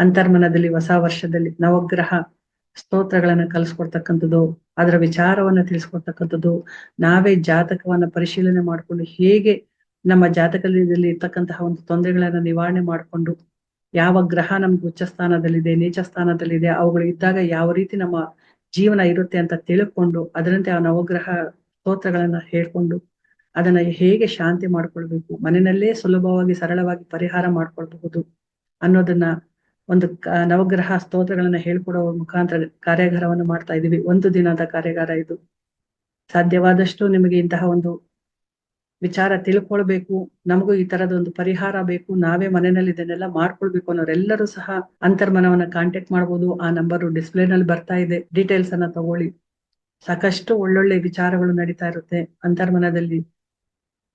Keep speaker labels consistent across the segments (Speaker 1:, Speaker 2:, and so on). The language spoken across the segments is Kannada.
Speaker 1: ಅಂತರ್ಮನದಲ್ಲಿ ಹೊಸ ವರ್ಷದಲ್ಲಿ ನವಗ್ರಹ ಸ್ತೋತ್ರಗಳನ್ನ ಕಲಿಸ್ಕೊಡ್ತಕ್ಕಂಥದ್ದು, ಅದರ ವಿಚಾರವನ್ನ ತಿಳಿಸ್ಕೊಡ್ತಕ್ಕಂಥದ್ದು, ನಾವೇ ಜಾತಕವನ್ನ ಪರಿಶೀಲನೆ ಮಾಡಿಕೊಂಡು ಹೇಗೆ ನಮ್ಮ ಜಾತಕದಲ್ಲಿ ಇರ್ತಕ್ಕಂತಹ ಒಂದು ತೊಂದರೆಗಳನ್ನ ನಿವಾರಣೆ ಮಾಡಿಕೊಂಡು ಯಾವ ಗ್ರಹ ನಮ್ಗೆ ಉಚ್ಚ ಸ್ಥಾನದಲ್ಲಿದೆ, ನೀಚ ಸ್ಥಾನದಲ್ಲಿದೆ, ಅವುಗಳು ಇದ್ದಾಗ ಯಾವ ರೀತಿ ನಮ್ಮ ಜೀವನ ಇರುತ್ತೆ ಅಂತ ತಿಳ್ಕೊಂಡು ಅದರಂತೆ ಆ ನವಗ್ರಹ ಸ್ತೋತ್ರಗಳನ್ನ ಹೇಳ್ಕೊಂಡು ಅದನ್ನ ಹೇಗೆ ಶಾಂತಿ ಮಾಡ್ಕೊಳ್ಬೇಕು, ಮನೆಯಲ್ಲೇ ಸುಲಭವಾಗಿ ಸರಳವಾಗಿ ಪರಿಹಾರ ಮಾಡ್ಕೊಳ್ಬಹುದು ಅನ್ನೋದನ್ನ ಒಂದು ನವಗ್ರಹ ಸ್ತೋತ್ರಗಳನ್ನ ಹೇಳ್ಕೊಡೋ ಮುಖಾಂತರ ಕಾರ್ಯಾಗಾರವನ್ನು ಮಾಡ್ತಾ ಇದೀವಿ ಒಂದು ದಿನದ ಕಾರ್ಯಾಗಾರ ಇದು. ಸಾಧ್ಯವಾದಷ್ಟು ನಿಮಗೆ ಇಂತಹ ಒಂದು ವಿಚಾರ ತಿಳ್ಕೊಳ್ಬೇಕು. ನಮಗೂ ಈ ತರದ ಒಂದು ಪರಿಹಾರ ಬೇಕು. ನಾವೇ ಮನೆಯಲ್ಲಿ ಇದನ್ನೆಲ್ಲ ಮಾಡ್ಕೊಳ್ಬೇಕು ಅನ್ನೋರೆಲ್ಲರೂ ಸಹ ಅಂತರ್ಮನವನ್ನ ಕಾಂಟ್ಯಾಕ್ಟ್ ಮಾಡ್ಬೋದು. ಆ ನಂಬರ್ ಡಿಸ್ಪ್ಲೇ ನಲ್ಲಿ ಬರ್ತಾ ಇದೆ. ಡೀಟೇಲ್ಸ್ ಅನ್ನ ತಗೊಳ್ಳಿ. ಸಾಕಷ್ಟು ಒಳ್ಳೊಳ್ಳೆ ವಿಚಾರಗಳು ನಡೀತಾ ಇರುತ್ತೆ ಅಂತರ್ಮನದಲ್ಲಿ.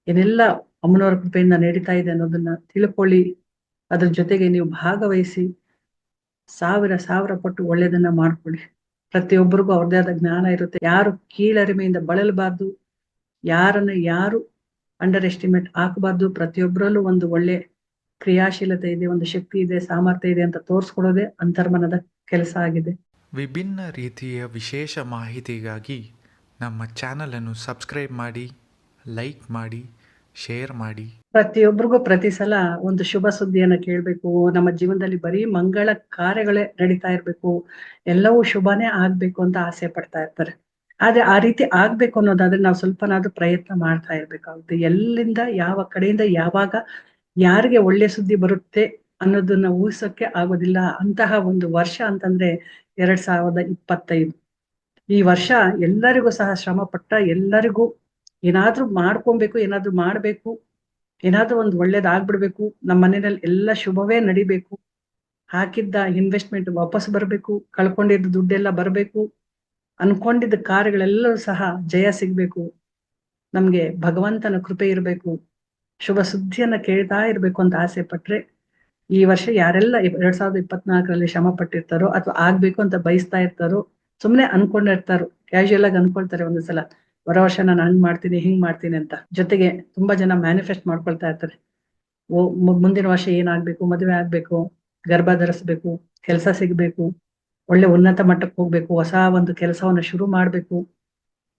Speaker 1: ಏನೆಲ್ಲ ಅಮ್ಮನವರ ಕೃಪೆಯಿಂದ ನಡೀತಾ ಇದೆ ಅನ್ನೋದನ್ನ ತಿಳ್ಕೊಳ್ಳಿ. ಅದ್ರ ಜೊತೆಗೆ ನೀವು ಭಾಗವಹಿಸಿ. ಸಾವಿರ ಸಾವಿರ ಪಟ್ಟು ಒಳ್ಳೇದನ್ನ ಮಾಡ್ಕೊಳ್ಳಿ. ಪ್ರತಿಯೊಬ್ಬರಿಗೂ ಅವ್ರದೇ ಆದ ಜ್ಞಾನ ಇರುತ್ತೆ. ಯಾರು ಕೀಳರಿಮೆಯಿಂದ ಬಳಲಬಾರ್ದು, ಯಾರನ್ನ ಯಾರು ಅಂಡರ್ ಎಸ್ಟಿಮೇಟ್ ಹಾಕಬಾರ್ದು ಪ್ರತಿಯೊಬ್ಬರಲ್ಲೂ ಒಂದು ಒಳ್ಳೆ ಕ್ರಿಯಾಶೀಲತೆ ಇದೆ, ಒಂದು ಶಕ್ತಿ ಇದೆ, ಸಾಮರ್ಥ್ಯ ಇದೆ ಅಂತ ತೋರಿಸ್ಕೊಡೋದೇ ಅಂತರ್ಮನದ ಕೆಲಸ ಆಗಿದೆ.
Speaker 2: ವಿಭಿನ್ನ ರೀತಿಯ ವಿಶೇಷ ಮಾಹಿತಿಗಾಗಿ ನಮ್ಮ ಚಾನಲನ್ನು ಸಬ್ಸ್ಕ್ರೈಬ್ ಮಾಡಿ ಲೈಕ್ ಮಾಡಿ ಶೇರ್ ಮಾಡಿ.
Speaker 1: ಪ್ರತಿಯೊಬ್ಬರಿಗೂ ಪ್ರತಿ ಸಲ ಒಂದು ಶುಭ ಸುದ್ದಿಯನ್ನ ಕೇಳಬೇಕು. ನಮ್ಮ ಜೀವನದಲ್ಲಿ ಬರೀ ಮಂಗಳ ಕಾರ್ಯಗಳೇ ನಡೀತಾ ಇರಬೇಕು. ಎಲ್ಲವೂ ಶುಭನೇ ಆಗ್ಬೇಕು ಅಂತ ಆಸೆ ಪಡ್ತಾ ಇರ್ತಾರೆ. ಆದ್ರೆ ಆ ರೀತಿ ಆಗ್ಬೇಕು ಅನ್ನೋದಾದ್ರೆ ನಾವು ಸ್ವಲ್ಪನಾದ್ರೂ ಪ್ರಯತ್ನ ಮಾಡ್ತಾ ಇರ್ಬೇಕಾಗುತ್ತೆ. ಎಲ್ಲಿಂದ, ಯಾವ ಕಡೆಯಿಂದ, ಯಾವಾಗ, ಯಾರಿಗೆ ಒಳ್ಳೆ ಸುದ್ದಿ ಬರುತ್ತೆ ಅನ್ನೋದನ್ನ ಊಹಿಸೋಕೆ ಆಗೋದಿಲ್ಲ. ಅಂತಹ ಒಂದು ವರ್ಷ ಅಂತಂದ್ರೆ ಎರಡ್ ಸಾವಿರದ ಇಪ್ಪತ್ತೈದು. ಈ ವರ್ಷ ಎಲ್ಲರಿಗೂ ಸಹ ಶ್ರಮ ಪಟ್ಟ ಎಲ್ಲರಿಗೂ ಏನಾದ್ರೂ ಮಾಡ್ಕೊಬೇಕು, ಏನಾದ್ರೂ ಮಾಡ್ಬೇಕು, ಏನಾದ್ರೂ ಒಂದು ಒಳ್ಳೇದಾಗ್ಬಿಡ್ಬೇಕು ನಮ್ಮ ಮನೆಯಲ್ಲಿ ಎಲ್ಲ ಶುಭವೇ ನಡಿಬೇಕು. ಹಾಕಿದ್ದ ಇನ್ವೆಸ್ಟ್ಮೆಂಟ್ ವಾಪಸ್ ಬರಬೇಕು, ಕಳ್ಕೊಂಡಿದ್ದ ದುಡ್ಡೆಲ್ಲ ಬರಬೇಕು, ಅನ್ಕೊಂಡಿದ್ದ ಕಾರ್ಯಗಳೆಲ್ಲರೂ ಸಹ ಜಯ ಸಿಗ್ಬೇಕು. ನಮ್ಗೆ ಭಗವಂತನ ಕೃಪೆ ಇರಬೇಕು. ಶುಭ ಸುದ್ದಿಯನ್ನ ಕೇಳ್ತಾ ಇರ್ಬೇಕು ಅಂತ ಆಸೆ ಪಟ್ರೆ, ಈ ವರ್ಷ ಯಾರೆಲ್ಲ ಎರಡ್ ಸಾವಿರದ ಇಪ್ಪತ್ನಾಲ್ಕರಲ್ಲಿ ಶ್ರಮ ಪಟ್ಟಿರ್ತಾರೋ ಅಥವಾ ಆಗ್ಬೇಕು ಅಂತ ಬಯಸ್ತಾ ಇರ್ತಾರೋ, ಸುಮ್ನೆ ಅನ್ಕೊಂಡಿರ್ತಾರೋ ಕ್ಯಾಶುಯಲ್ ಆಗಿ ಅನ್ಕೊಳ್ತಾರೆ ಒಂದ್ಸಲ ಬರೋ ವರ್ಷ ನಾನು ಹಂಗ್ ಮಾಡ್ತೀನಿ, ಹಿಂಗ್ ಮಾಡ್ತೀನಿ ಅಂತ. ಜೊತೆಗೆ ತುಂಬಾ ಜನ ಮ್ಯಾನಿಫೆಸ್ಟ್ ಮಾಡ್ಕೊಳ್ತಾ ಇರ್ತಾರೆ. ಓ ಮುಂದಿನ ವರ್ಷ ಏನಾಗ್ಬೇಕು, ಮದುವೆ ಆಗ್ಬೇಕು, ಗರ್ಭ ಧರಿಸ್ಬೇಕು, ಕೆಲಸ ಸಿಗ್ಬೇಕು, ಒಳ್ಳೆ ಉನ್ನತ ಮಟ್ಟಕ್ಕೆ ಹೋಗ್ಬೇಕು, ಹೊಸ ಒಂದು ಕೆಲಸವನ್ನ ಶುರು ಮಾಡ್ಬೇಕು,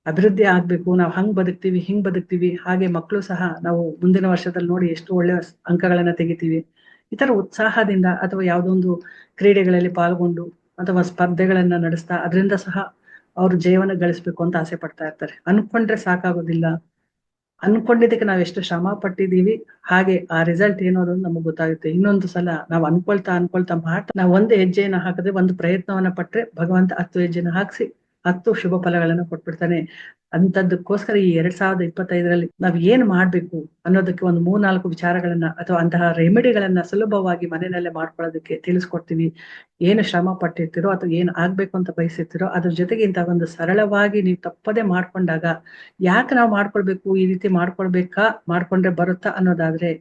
Speaker 1: ಅಭಿವೃದ್ಧಿ ಆಗ್ಬೇಕು, ನಾವು ಹಂಗ್ ಬದುಕ್ತೀವಿ, ಹಿಂಗ್ ಬದುಕ್ತಿವಿ, ಹಾಗೆ ಮಕ್ಕಳು ಸಹ ನಾವು ಮುಂದಿನ ವರ್ಷದಲ್ಲಿ ನೋಡಿ ಎಷ್ಟು ಒಳ್ಳೆ ಅಂಕಗಳನ್ನ ತೆಗಿತೀವಿ. ಈ ತರ ಉತ್ಸಾಹದಿಂದ ಅಥವಾ ಯಾವುದೊಂದು ಕ್ರೀಡೆಗಳಲ್ಲಿ ಪಾಲ್ಗೊಂಡು ಅಥವಾ ಸ್ಪರ್ಧೆಗಳನ್ನ ನಡೆಸ್ತಾ, ಅದರಿಂದ ಸಹ ಅವ್ರು ಜೀವನ ಗಳಿಸ್ಬೇಕು ಅಂತ ಆಸೆ ಪಡ್ತಾ ಇರ್ತಾರೆ. ಅನ್ಕೊಂಡ್ರೆ ಸಾಕಾಗೋದಿಲ್ಲ. ಅನ್ಕೊಂಡಿದ್ದಕ್ಕೆ ನಾವ್ ಎಷ್ಟು ಶ್ರಮ ಪಟ್ಟಿದೀವಿ ಹಾಗೆ ಆ ರಿಸಲ್ಟ್ ಏನು ಅನ್ನೋದು ನಮಗ್ ಗೊತ್ತಾಗುತ್ತೆ. ಇನ್ನೊಂದು ಸಲ ನಾವ್ ಅನ್ಕೊಳ್ತಾ ಅನ್ಕೊಳ್ತಾ ಮಾಡ್ತಾ ನಾವ್ ಒಂದು ಹೆಜ್ಜೆಯನ್ನ ಹಾಕಿದ್ರೆ, ಒಂದು ಪ್ರಯತ್ನವನ್ನ ಪಟ್ರೆ ಭಗವಂತ ಹತ್ತು ಹೆಜ್ಜೆನ ಹಾಕ್ಸಿ ಹತ್ತು ಶುಭ ಫಲಗಳನ್ನು ಕೊಟ್ಬಿಡ್ತಾನೆ. ಅಂತದಕ್ಕೋಸ್ಕರ ಈ ಎರಡ್ ಸಾವಿರದ ಇಪ್ಪತ್ತೈದರಲ್ಲಿ ನಾವ್ ಏನ್ ಮಾಡ್ಬೇಕು ಅನ್ನೋದಕ್ಕೆ ಒಂದು ಮೂರ್ನಾಲ್ಕು ವಿಚಾರಗಳನ್ನ ಅಥವಾ ಅಂತಹ ರೆಮಿಡಿಗಳನ್ನ ಸುಲಭವಾಗಿ ಮನೆಯಲ್ಲೇ ಮಾಡ್ಕೊಳ್ಳೋದಕ್ಕೆ ತಿಳಿಸ್ಕೊಡ್ತೀವಿ. ಏನು ಶ್ರಮ ಪಟ್ಟಿರ್ತೀರೋ ಅಥವಾ ಏನ್ ಆಗ್ಬೇಕು ಅಂತ ಬಯಸಿರ್ತೀರೋ ಅದ್ರ ಜೊತೆಗೆ ಇಂತಹ ಒಂದು ಸರಳವಾಗಿ ನೀವು ತಪ್ಪದೆ ಮಾಡ್ಕೊಂಡಾಗ ಯಾಕೆ ನಾವು ಮಾಡ್ಕೊಳ್ಬೇಕು, ಈ ರೀತಿ ಮಾಡ್ಕೊಳ್ಬೇಕಾ, ಮಾಡ್ಕೊಂಡ್ರೆ ಬರುತ್ತಾ ಅನ್ನೋದಾದ್ರೆ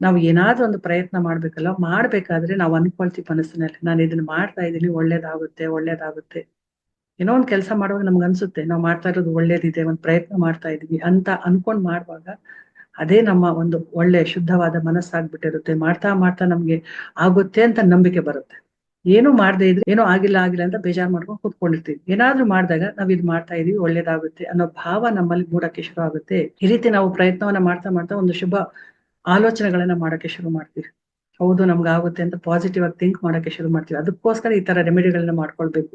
Speaker 1: ನಾವು ಏನಾದ್ರೂ ಒಂದು ಪ್ರಯತ್ನ ಮಾಡ್ಬೇಕಲ್ಲ, ಮಾಡ್ಬೇಕಾದ್ರೆ ನಾವು ಅನ್ಕೊಳ್ತೀವಿ ಮನಸ್ಸಿನಲ್ಲಿ. ನಾನು ಇದನ್ನ ಮಾಡ್ತಾ ಇದ್ದೀನಿ, ಒಳ್ಳೇದಾಗುತ್ತೆ ಒಳ್ಳೇದಾಗುತ್ತೆ. ಏನೋ ಒಂದ್ ಕೆಲಸ ಮಾಡುವಾಗ ನಮ್ಗೆ ಅನ್ಸುತ್ತೆ, ನಾವು ಮಾಡ್ತಾ ಇರೋದು ಒಳ್ಳೇದಿದೆ, ಒಂದ್ ಪ್ರಯತ್ನ ಮಾಡ್ತಾ ಇದೀವಿ ಅಂತ ಅನ್ಕೊಂಡ್ ಮಾಡುವಾಗ ಅದೇ ನಮ್ಮ ಒಂದು ಒಳ್ಳೆ ಶುದ್ಧವಾದ ಮನಸ್ಸಾಗ್ಬಿಟ್ಟಿರುತ್ತೆ. ಮಾಡ್ತಾ ಮಾಡ್ತಾ ನಮ್ಗೆ ಆಗುತ್ತೆ ಅಂತ ನಂಬಿಕೆ ಬರುತ್ತೆ. ಏನು ಮಾಡದೆ ಇದ್ರೆ ಏನೋ ಆಗಿಲ್ಲ ಆಗಿಲ್ಲ ಅಂತ ಬೇಜಾರ್ ಮಾಡ್ಕೊಂಡು ಕೂತ್ಕೊಂಡಿರ್ತೀವಿ. ಏನಾದ್ರೂ ಮಾಡಿದಾಗ ನಾವ್ ಇದ್ ಮಾಡ್ತಾ ಇದೀವಿ, ಒಳ್ಳೇದಾಗುತ್ತೆ ಅನ್ನೋ ಭಾವ ನಮ್ಮಲ್ಲಿ ಮೂಡಕ್ಕೆ ಶುರು ಆಗುತ್ತೆ. ಈ ರೀತಿ ನಾವು ಪ್ರಯತ್ನವನ್ನ ಮಾಡ್ತಾ ಮಾಡ್ತಾ ಒಂದು ಶುಭ ಆಲೋಚನೆಗಳನ್ನ ಮಾಡಕ್ಕೆ ಶುರು ಮಾಡ್ತೀವಿ. ಹೌದು, ನಮ್ಗೆ ಆಗುತ್ತೆ ಅಂತ ಪಾಸಿಟಿವ್ ಆಗಿ ಥಿಂಕ್ ಮಾಡಕ್ಕೆ ಶುರು ಮಾಡ್ತೀವಿ. ಅದಕ್ಕೋಸ್ಕರ ಈ ತರ ರೆಮಿಡಿಗಳನ್ನ ಮಾಡ್ಕೊಳ್ಬೇಕು.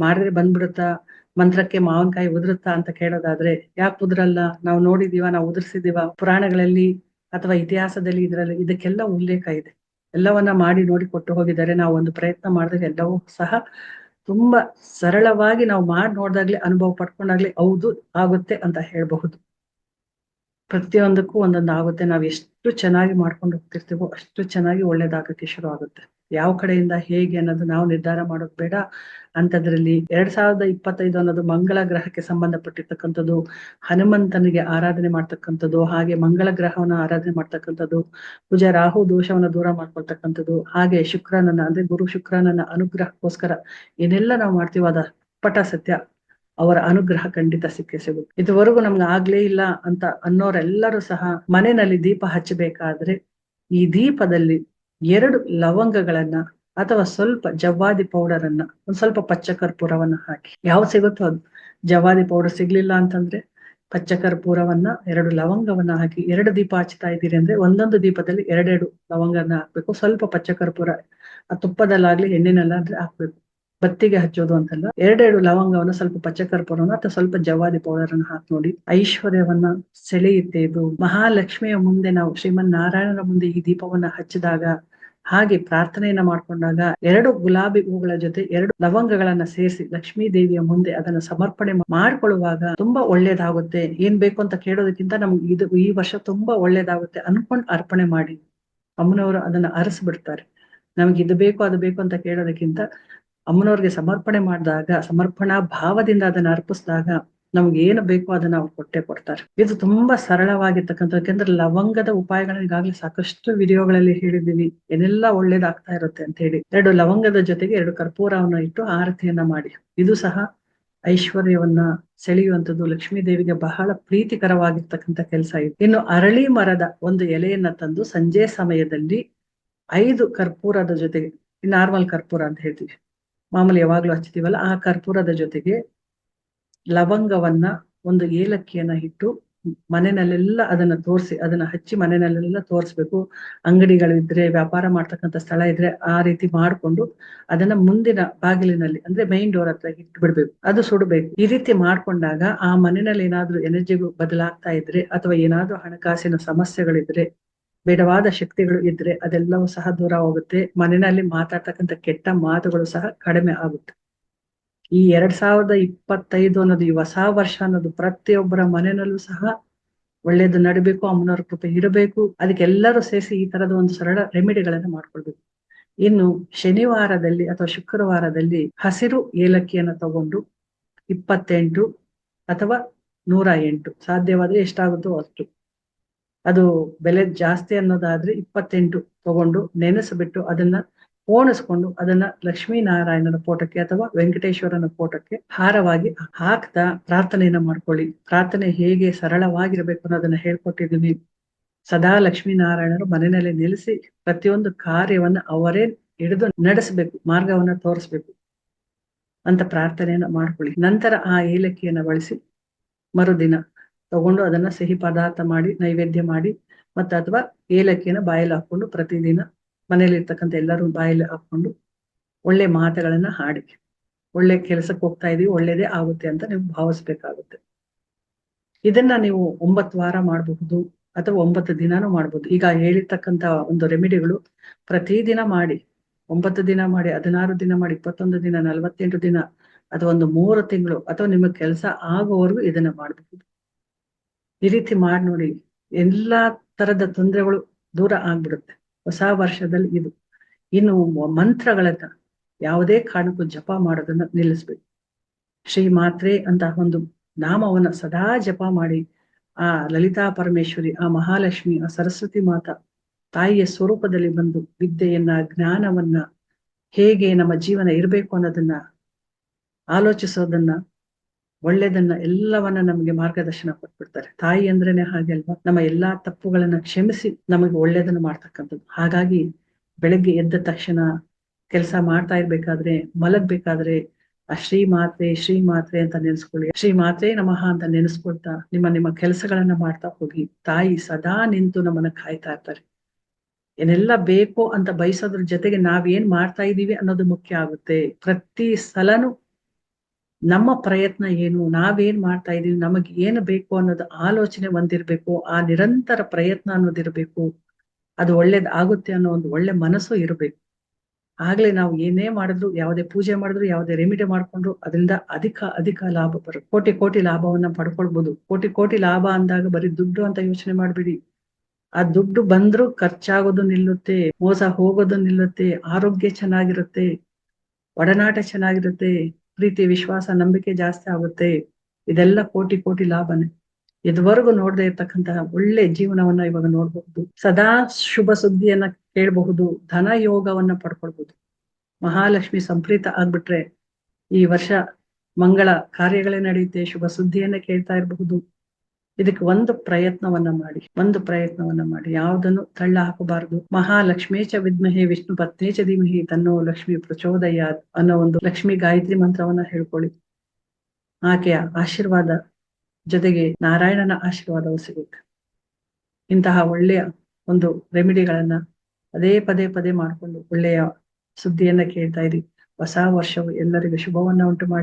Speaker 1: ಮಾಡಿದ್ರೆ ಬಂದ್ಬಿಡುತ್ತಾ? ಮಂತ್ರಕ್ಕೆ ಮಾವಿನಕಾಯಿ ಉದುರುತ್ತಾ ಅಂತ ಕೇಳೋದಾದ್ರೆ, ಯಾಕೆ ಉದ್ರಲ್ಲ? ನಾವು ನೋಡಿದೀವ, ನಾವು ಉದುರ್ಸಿದೀವ. ಪುರಾಣಗಳಲ್ಲಿ ಅಥವಾ ಇತಿಹಾಸದಲ್ಲಿ ಇದರಲ್ಲಿ ಇದಕ್ಕೆಲ್ಲ ಉಲ್ಲೇಖ ಇದೆ. ಎಲ್ಲವನ್ನ ಮಾಡಿ ನೋಡಿ ಕೊಟ್ಟು ಹೋಗಿದ್ದಾರೆ. ನಾವು ಒಂದು ಪ್ರಯತ್ನ ಮಾಡಿದ್ರೆ ಎಲ್ಲವೂ ಸಹ ತುಂಬಾ ಸರಳವಾಗಿ ನಾವು ಮಾಡಿ ನೋಡ್ದಾಗ್ಲಿ ಅನುಭವ ಪಡ್ಕೊಂಡಾಗ್ಲಿ ಹೌದು, ಆಗುತ್ತೆ ಅಂತ ಹೇಳಬಹುದು. ಪ್ರತಿಯೊಂದಕ್ಕೂ ಒಂದೊಂದು ಆಗುತ್ತೆ ನಾವು ಎಷ್ಟು ಚೆನ್ನಾಗಿ ಮಾಡ್ಕೊಂಡು ಹೋಗ್ತಿರ್ತೀವೋ ಅಷ್ಟು ಚೆನ್ನಾಗಿ ಒಳ್ಳೇದಾಗಕ್ಕೆ ಶುರು ಆಗುತ್ತೆ ಯಾವ ಕಡೆಯಿಂದ ಹೇಗೆ ಅನ್ನೋದು ನಾವು ನಿರ್ಧಾರ ಮಾಡೋದು ಬೇಡ. ಅಂತದ್ರಲ್ಲಿ ಎರಡ್ ಸಾವಿರದ ಇಪ್ಪತ್ತೈದು ಅನ್ನೋದು ಮಂಗಳ ಗ್ರಹಕ್ಕೆ ಸಂಬಂಧಪಟ್ಟಿರ್ತಕ್ಕಂಥದ್ದು, ಹನುಮಂತನಿಗೆ ಆರಾಧನೆ ಮಾಡ್ತಕ್ಕಂಥದ್ದು, ಹಾಗೆ ಮಂಗಳ ಗ್ರಹವನ್ನ ಆರಾಧನೆ ಮಾಡ್ತಕ್ಕಂಥದ್ದು ಪೂಜೆ ರಾಹು ದೋಷವನ್ನ ದೂರ ಮಾಡ್ಕೊಳ್ತಕ್ಕಂಥದ್ದು, ಹಾಗೆ ಶುಕ್ರನನ್ನ ಅಂದ್ರೆ ಗುರು ಶುಕ್ರನನ್ನ ಅನುಗ್ರಹಕ್ಕೋಸ್ಕರ ಏನೆಲ್ಲ ನಾವು ಮಾಡ್ತೀವೋ ಅದ ಪಟ ಸತ್ಯ ಅವರ ಅನುಗ್ರಹ ಖಂಡಿತ ಸಿಕ್ಕೇ ಸಿಗುತ್ತೆ. ಇದುವರೆಗೂ ನಮ್ಗೆ ಆಗ್ಲೇ ಇಲ್ಲ ಅಂತ ಅನ್ನೋರೆಲ್ಲರೂ ಸಹ ಮನೆಯಲ್ಲಿ ದೀಪ ಹಚ್ಚಬೇಕಾದ್ರೆ ಈ ದೀಪದಲ್ಲಿ ಎರಡು ಲವಂಗಗಳನ್ನ ಅಥವಾ ಸ್ವಲ್ಪ ಜವ್ವಾದಿ ಪೌಡರ್ ಅನ್ನ ಒಂದ್ ಸ್ವಲ್ಪ ಪಚ್ಚ ಕರ್ಪೂರವನ್ನ ಹಾಕಿ. ಯಾವ ಸಿಗುತ್ತೋ ಅದು. ಜವ್ವಾದಿ ಪೌಡರ್ ಸಿಗ್ಲಿಲ್ಲ ಅಂತಂದ್ರೆ ಪಚ್ಚ ಕರ್ಪೂರವನ್ನ ಎರಡು ಲವಂಗವನ್ನ ಹಾಕಿ. ಎರಡು ದೀಪ ಹಚ್ತಾ ಇದ್ದೀರಿ ಅಂದ್ರೆ ಒಂದೊಂದು ದೀಪದಲ್ಲಿ ಎರಡೆರಡು ಲವಂಗನ ಹಾಕ್ಬೇಕು. ಸ್ವಲ್ಪ ಪಚ್ಚ ಕರ್ಪೂರ, ಆ ತುಪ್ಪದಲ್ಲಾಗ್ಲಿ ಎಣ್ಣೆನಲ್ಲಾದ್ರೆ ಹಾಕ್ಬೇಕು. ಬತ್ತಿಗೆ ಹಚ್ಚೋದು ಅಂತಲ್ಲ. ಎರಡೆರಡು ಲವಂಗವನ್ನ ಸ್ವಲ್ಪ ಪಚ್ಚ ಕರ್ಪೂರವನ್ನ ಅಥವಾ ಸ್ವಲ್ಪ ಜವಾದಿ ಪೌಡರ್ ಅನ್ನ ಹಾಕಿ ನೋಡಿ. ಐಶ್ವರ್ಯವನ್ನ ಸೆಳೆಯುತ್ತೆ ಇದು ಮಹಾಲಕ್ಷ್ಮಿಯ ಮುಂದೆ ನಾವು ಶ್ರೀಮನ್ ನಾರಾಯಣನ ಮುಂದೆ ಈ ದೀಪವನ್ನ ಹಚ್ಚಿದಾಗ ಹಾಗೆ ಪ್ರಾರ್ಥನೆಯನ್ನ ಮಾಡ್ಕೊಂಡಾಗ ಎರಡು ಗುಲಾಬಿ ಹೂಗಳ ಜೊತೆ ಎರಡು ಲವಂಗಗಳನ್ನ ಸೇರಿಸಿ ಲಕ್ಷ್ಮೀ ದೇವಿಯ ಮುಂದೆ ಅದನ್ನ ಸಮರ್ಪಣೆ ಮಾಡ್ಕೊಳ್ಳುವಾಗ ತುಂಬಾ ಒಳ್ಳೇದಾಗುತ್ತೆ. ಏನ್ ಬೇಕು ಅಂತ ಕೇಳೋದಕ್ಕಿಂತ ನಮ್ಗೆ ಇದು ಈ ವರ್ಷ ತುಂಬಾ ಒಳ್ಳೇದಾಗುತ್ತೆ ಅನ್ಕೊಂಡ್ ಅರ್ಪಣೆ ಮಾಡಿ. ಅಮ್ಮನವರು ಅದನ್ನ ಅರಸ್ಬಿಡ್ತಾರೆ. ನಮ್ಗೆ ಇದು ಬೇಕು, ಅದು ಬೇಕು ಅಂತ ಕೇಳೋದಕ್ಕಿಂತ ಅಮ್ಮನವ್ರಿಗೆ ಸಮರ್ಪಣೆ ಮಾಡಿದಾಗ, ಸಮರ್ಪಣಾ ಭಾವದಿಂದ ಅದನ್ನ ಅರ್ಪಿಸಿದಾಗ ನಮ್ಗೆ ಏನು ಬೇಕೋ ಅದನ್ನ ಅವ್ರು ಕೊಟ್ಟೆ ಕೊಡ್ತಾರೆ. ಇದು ತುಂಬಾ ಸರಳವಾಗಿರ್ತಕ್ಕಂಥ ಯಾಕಂದ್ರೆ ಲವಂಗದ ಉಪಾಯಗಳನ್ನ ಈಗಾಗಲೇ ಸಾಕಷ್ಟು ವಿಡಿಯೋಗಳಲ್ಲಿ ಹೇಳಿದ್ದೀನಿ. ಏನೆಲ್ಲ ಒಳ್ಳೇದಾಗ್ತಾ ಇರುತ್ತೆ ಅಂತ ಹೇಳಿ. ಎರಡು ಲವಂಗದ ಜೊತೆಗೆ ಎರಡು ಕರ್ಪೂರವನ್ನ ಇಟ್ಟು ಆರತಿಯನ್ನ ಮಾಡಿ. ಇದು ಸಹ ಐಶ್ವರ್ಯವನ್ನ ಸೆಳೆಯುವಂಥದ್ದು. ಲಕ್ಷ್ಮೀ ದೇವಿಗೆ ಬಹಳ ಪ್ರೀತಿಕರವಾಗಿರ್ತಕ್ಕಂಥ ಕೆಲಸ ಇದೆ. ಇನ್ನು ಅರಳಿ ಮರದ ಒಂದು ಎಲೆಯನ್ನ ತಂದು ಸಂಜೆ ಸಮಯದಲ್ಲಿ ಐದು ಕರ್ಪೂರದ ಜೊತೆಗೆ, ನಾರ್ಮಲ್ ಕರ್ಪೂರ ಅಂತ ಹೇಳ್ತೀವಿ. ಮಾಮೂಲಿ ಯಾವಾಗ್ಲೂ ಹಚ್ತೀವಲ್ಲ ಆ ಕರ್ಪೂರದ ಜೊತೆಗೆ ಲವಂಗವನ್ನ ಒಂದು ಏಲಕ್ಕಿಯನ್ನ ಇಟ್ಟು ಮನೆಯಲ್ಲೆಲ್ಲ ಅದನ್ನ ತೋರಿಸಿ, ಅದನ್ನ ಹಚ್ಚಿ ಮನೆಯಲ್ಲೆಲ್ಲ ತೋರಿಸ್ಬೇಕು. ಅಂಗಡಿಗಳಿದ್ರೆ, ವ್ಯಾಪಾರ ಮಾಡ್ತಕ್ಕಂಥ ಸ್ಥಳ ಇದ್ರೆ ಆ ರೀತಿ ಮಾಡ್ಕೊಂಡು ಅದನ್ನ ಮುಂದಿನ ಬಾಗಿಲಿನಲ್ಲಿ ಅಂದ್ರೆ ಮೈನ್ ಡೋರ್ ಹತ್ರ ಇಟ್ಟು ಬಿಡ್ಬೇಕು ಅದು ಸುಡಬೇಕು. ಈ ರೀತಿ ಮಾಡ್ಕೊಂಡಾಗ ಆ ಮನೆಯಲ್ಲಿ ಏನಾದ್ರೂ ಎನರ್ಜಿಗಳು ಬದಲಾಗ್ತಾ ಇದ್ರೆ ಅಥವಾ ಏನಾದ್ರೂ ಹಣಕಾಸಿನ ಸಮಸ್ಯೆಗಳಿದ್ರೆ, ಬೇಡವಾದ ಶಕ್ತಿಗಳು ಇದ್ರೆ ಅದೆಲ್ಲವೂ ಸಹ ದೂರ ಹೋಗುತ್ತೆ. ಮನೆಯಲ್ಲಿ ಮಾತಾಡ್ತಕ್ಕಂಥ ಕೆಟ್ಟ ಮಾತುಗಳು ಸಹ ಕಡಿಮೆ ಆಗುತ್ತೆ. ಈ ಎರಡ್ ಸಾವಿರದ ಇಪ್ಪತ್ತೈದು ಅನ್ನೋದು ಈ ಹೊಸ ವರ್ಷ ಅನ್ನೋದು ಪ್ರತಿಯೊಬ್ಬರ ಮನೆಯಲ್ಲೂ ಸಹ ಒಳ್ಳೇದು ನಡಬೇಕು, ಅಮ್ಮನವ್ರ ಕೃಪೆ ಇರಬೇಕು. ಅದಕ್ಕೆಲ್ಲರೂ ಸೇರಿಸಿ ಈ ತರದ ಒಂದು ಸರಳ ರೆಮಿಡಿಗಳನ್ನ ಮಾಡ್ಕೊಳ್ಬೇಕು. ಇನ್ನು ಶನಿವಾರದಲ್ಲಿ ಅಥವಾ ಶುಕ್ರವಾರದಲ್ಲಿ ಹಸಿರು ಏಲಕ್ಕಿಯನ್ನು ತಗೊಂಡು ಇಪ್ಪತ್ತೆಂಟು ಅಥವಾ ನೂರ ಎಂಟು. ಸಾಧ್ಯವಾದ್ರೆ ಎಷ್ಟಾಗುತ್ತೋ ಅಷ್ಟು. ಅದು ಬೆಲೆ ಜಾಸ್ತಿ ಅನ್ನೋದಾದ್ರೆ ಇಪ್ಪತ್ತೆಂಟು ತಗೊಂಡು ನೆನೆಸ್ಬಿಟ್ಟು ಅದನ್ನ ಪೋಣಿಸ್ಕೊಂಡು ಅದನ್ನ ಲಕ್ಷ್ಮೀನಾರಾಯಣನ ಫೋಟೋಕ್ಕೆ ಅಥವಾ ವೆಂಕಟೇಶ್ವರನ ಫೋಟೋಕ್ಕೆ ಹಾರವಾಗಿ ಹಾಕ್ತಾ ಪ್ರಾರ್ಥನೆಯನ್ನ ಮಾಡ್ಕೊಳ್ಳಿ. ಪ್ರಾರ್ಥನೆ ಹೇಗೆ ಸರಳವಾಗಿರ್ಬೇಕು ಅನ್ನೋದನ್ನ ಹೇಳ್ಕೊಟ್ಟಿದ್ದೀನಿ. ಸದಾ ಲಕ್ಷ್ಮೀನಾರಾಯಣರು ಮನೆಯಲ್ಲಿ ನಿಲ್ಲಿಸಿ ಪ್ರತಿಯೊಂದು ಕಾರ್ಯವನ್ನ ಅವರೇ ಹಿಡಿದು ನಡೆಸಬೇಕು, ಮಾರ್ಗವನ್ನ ತೋರಿಸ್ಬೇಕು ಅಂತ ಪ್ರಾರ್ಥನೆಯನ್ನ ಮಾಡ್ಕೊಳ್ಳಿ. ನಂತರ ಆ ಏಲಕ್ಕಿಯನ್ನ ಬಳಸಿ ಮರುದಿನ ತಗೊಂಡು ಅದನ್ನ ಸಿಹಿ ಪದಾರ್ಥ ಮಾಡಿ, ನೈವೇದ್ಯ ಮಾಡಿ ಮತ್ತೆ ಅಥವಾ ಏಲಕ್ಕಿಯನ್ನ ಬಾಯಲ್ಲಿ ಹಾಕೊಂಡು ಪ್ರತಿದಿನ ಮನೇಲಿ ಇರ್ತಕ್ಕಂಥ ಎಲ್ಲರೂ ಬಾಯಲ್ಲಿ ಹಾಕೊಂಡು ಒಳ್ಳೆ ಮಾತುಗಳನ್ನ ಹಾಡಿ ಒಳ್ಳೆ ಕೆಲಸಕ್ಕೆ ಹೋಗ್ತಾ ಇದೀವಿ, ಒಳ್ಳೇದೇ ಆಗುತ್ತೆ ಅಂತ ನೀವು ಭಾವಿಸ್ಬೇಕಾಗುತ್ತೆ. ಇದನ್ನ ನೀವು ಒಂಬತ್ತು ವಾರ ಮಾಡಬಹುದು ಅಥವಾ ಒಂಬತ್ತು ದಿನಾನು ಮಾಡ್ಬೋದು ಈಗ ಹೇಳಿರ್ತಕ್ಕಂತ ಒಂದು ರೆಮಿಡಿಗಳು ಪ್ರತಿದಿನ ಮಾಡಿ, ಒಂಬತ್ತು ದಿನ ಮಾಡಿ, ಹದಿನಾರು ದಿನ ಮಾಡಿ, ಇಪ್ಪತ್ತೊಂದು ದಿನ, ನಲವತ್ತೆಂಟು ದಿನ ಅಥವಾ ಒಂದು ಮೂರು ತಿಂಗಳು ಅಥವಾ ನಿಮ್ಮ ಕೆಲಸ ಆಗೋವರೆಗೂ ಇದನ್ನ ಮಾಡಬಹುದು. ಈ ರೀತಿ ಮಾಡಿ ನೋಡಿ, ಎಲ್ಲಾ ತರದ ತೊಂದರೆಗಳು ದೂರ ಆಗ್ಬಿಡುತ್ತೆ. ಹೊಸ ವರ್ಷದಲ್ಲಿ ಇದು. ಇನ್ನು ಮಂತ್ರಗಳನ್ನ ಯಾವುದೇ ಕಾರಣಕ್ಕೂ ಜಪ ಮಾಡೋದನ್ನ ನಿಲ್ಲಿಸ್ಬೇಕು. ಶ್ರೀ ಮಾತ್ರೆ ಅಂತ ಒಂದು ನಾಮವನ್ನ ಸದಾ ಜಪ ಮಾಡಿ ಆ ಲಲಿತಾ ಪರಮೇಶ್ವರಿ, ಆ ಮಹಾಲಕ್ಷ್ಮಿ, ಆ ಸರಸ್ವತಿ ಮಾತ ತಾಯಿಯ ಸ್ವರೂಪದಲ್ಲಿ ಬಂದು ವಿದ್ಯೆಯನ್ನ, ಜ್ಞಾನವನ್ನ ಹೇಗೆ ನಮ್ಮ ಜೀವನ ಇರಬೇಕು ಅನ್ನೋದನ್ನ ಆಲೋಚಿಸೋದನ್ನ ಒಳ್ಳೇದನ್ನ ಎಲ್ಲವನ್ನ ನಮಗೆ ಮಾರ್ಗದರ್ಶನ ಕೊಟ್ಬಿಡ್ತಾರೆ. ತಾಯಿ ಅಂದ್ರೇನೆ ಹಾಗೆ ಅಲ್ವಾ? ನಮ್ಮ ಎಲ್ಲಾ ತಪ್ಪುಗಳನ್ನ ಕ್ಷಮಿಸಿ ನಮಗೆ ಒಳ್ಳೇದನ್ನ ಮಾಡ್ತಕ್ಕಂಥದ್ದು. ಹಾಗಾಗಿ ಬೆಳಗ್ಗೆ ಎದ್ದ ತಕ್ಷಣ ಕೆಲಸ ಮಾಡ್ತಾ ಇರ್ಬೇಕಾದ್ರೆ, ಮಲಗ್ಬೇಕಾದ್ರೆ, ಆ ಶ್ರೀ ಮಾತ್ರೆ ಶ್ರೀ ಮಾತ್ರೆ ಅಂತ ನೆನೆಸ್ಕೊಳ್ಳಿ. ಶ್ರೀ ಮಾತ್ರೆ ನಮಃ ಅಂತ ನೆನೆಸ್ಕೊಳ್ತಾ ನಿಮ್ಮ ನಿಮ್ಮ ಕೆಲಸಗಳನ್ನ ಮಾಡ್ತಾ ಹೋಗಿ ತಾಯಿ ಸದಾ ನಿಂತು ನಮ್ಮನ್ನ ಕಾಯ್ತಾ ಇರ್ತಾರೆ. ಏನೆಲ್ಲ ಬೇಕೋ ಅಂತ ಬಯಸೋದ್ರ ಜೊತೆಗೆ ನಾವೇನ್ ಮಾಡ್ತಾ ಇದೀವಿ ಅನ್ನೋದು ಮುಖ್ಯ ಆಗುತ್ತೆ. ಪ್ರತಿ ಸಲನು ನಮ್ಮ ಪ್ರಯತ್ನ ಏನು? ನಾವೇನ್ ಮಾಡ್ತಾ ಇದೀವಿ? ನಮಗೆ ಏನು ಬೇಕು ಅನ್ನೋದು ಆಲೋಚನೆ ಒಂದಿರ್ಬೇಕು, ಆ ನಿರಂತರ ಪ್ರಯತ್ನ ಅನ್ನೋದಿರ್ಬೇಕು. ಅದು ಒಳ್ಳೇದ್ ಆಗುತ್ತೆ ಅನ್ನೋ ಒಂದು ಒಳ್ಳೆ ಮನಸ್ಸು ಇರಬೇಕು. ಆಗ್ಲೇ ನಾವು ಏನೇ ಮಾಡಿದ್ರು, ಯಾವುದೇ ಪೂಜೆ ಮಾಡಿದ್ರು, ಯಾವುದೇ ರೆಮಿಡಿ ಮಾಡ್ಕೊಂಡ್ರು, ಅದರಿಂದ ಅಧಿಕ ಅಧಿಕ ಲಾಭ ಬರುತ್ತೆ. ಕೋಟಿ ಕೋಟಿ ಲಾಭವನ್ನ ಪಡ್ಕೊಳ್ಬಹುದು ಕೋಟಿ ಕೋಟಿ ಲಾಭ ಅಂದಾಗ ಬರೀ ದುಡ್ಡು ಅಂತ ಯೋಚನೆ ಮಾಡ್ಬಿಡಿ. ಆ ದುಡ್ಡು ಬಂದ್ರು ಖರ್ಚಾಗೋದು ನಿಲ್ಲುತ್ತೆ, ಮೋಸ ಹೋಗೋದು ನಿಲ್ಲುತ್ತೆ, ಆರೋಗ್ಯ ಚೆನ್ನಾಗಿರುತ್ತೆ, ಒಡನಾಟ ಚೆನ್ನಾಗಿರುತ್ತೆ ಪ್ರೀತಿ, ವಿಶ್ವಾಸ, ನಂಬಿಕೆ ಜಾಸ್ತಿ ಆಗುತ್ತೆ. ಇದೆಲ್ಲ ಕೋಟಿ ಕೋಟಿ ಲಾಭನೇ. ಇದುವರೆಗೂ ನೋಡದೆ ಇರ್ತಕ್ಕಂತಹ ಒಳ್ಳೆ ಜೀವನವನ್ನ ಇವಾಗ ನೋಡಬಹುದು. ಸದಾ ಶುಭ ಸುದ್ದಿಯನ್ನ ಕೇಳಬಹುದು, ಧನ ಯೋಗವನ್ನ ಪಡ್ಕೊಳ್ಬಹುದು. ಮಹಾಲಕ್ಷ್ಮಿ ಸಂಪ್ರೀತ ಆಗ್ಬಿಟ್ರೆ ಈ ವರ್ಷ ಮಂಗಳ ಕಾರ್ಯಗಳೇ ನಡೆಯುತ್ತೆ, ಶುಭ ಸುದ್ದಿಯನ್ನ ಕೇಳ್ತಾ ಇರಬಹುದು. ಇದಕ್ಕೆ ಒಂದು ಪ್ರಯತ್ನವನ್ನ ಮಾಡಿ, ಒಂದು ಪ್ರಯತ್ನವನ್ನ ಮಾಡಿ. ಯಾವುದನ್ನು ತಳ್ಳ ಹಾಕಬಾರದು. ಮಹಾಲಕ್ಷ್ಮೀಚ ವಿದ್ಮಹೆ ವಿಷ್ಣು ಪತ್ನೇ ಚ ಧೀಮಹಿ ತನ್ನೋ ಲಕ್ಷ್ಮಿ ಪ್ರಚೋದಯ ಅನ್ನೋ ಒಂದು ಲಕ್ಷ್ಮಿ ಗಾಯತ್ರಿ ಮಂತ್ರವನ್ನ ಹೇಳ್ಕೊಳ್ಳಿ. ಆಕೆಯ ಆಶೀರ್ವಾದ ಜೊತೆಗೆ ನಾರಾಯಣನ ಆಶೀರ್ವಾದವು ಸಿಗುತ್ತೆ. ಇಂತಹ ಒಳ್ಳೆಯ ಒಂದು ರೆಮಿಡಿಗಳನ್ನ ಅದೇ ಪದೇ ಪದೇ ಮಾಡಿಕೊಂಡು ಒಳ್ಳೆಯ ಸುದ್ದಿಯನ್ನ ಕೇಳ್ತಾ ಇರಿ. ಹೊಸ ವರ್ಷವು ಎಲ್ಲರಿಗೂ ಶುಭವನ್ನ ಉಂಟು ಮಾಡಿ.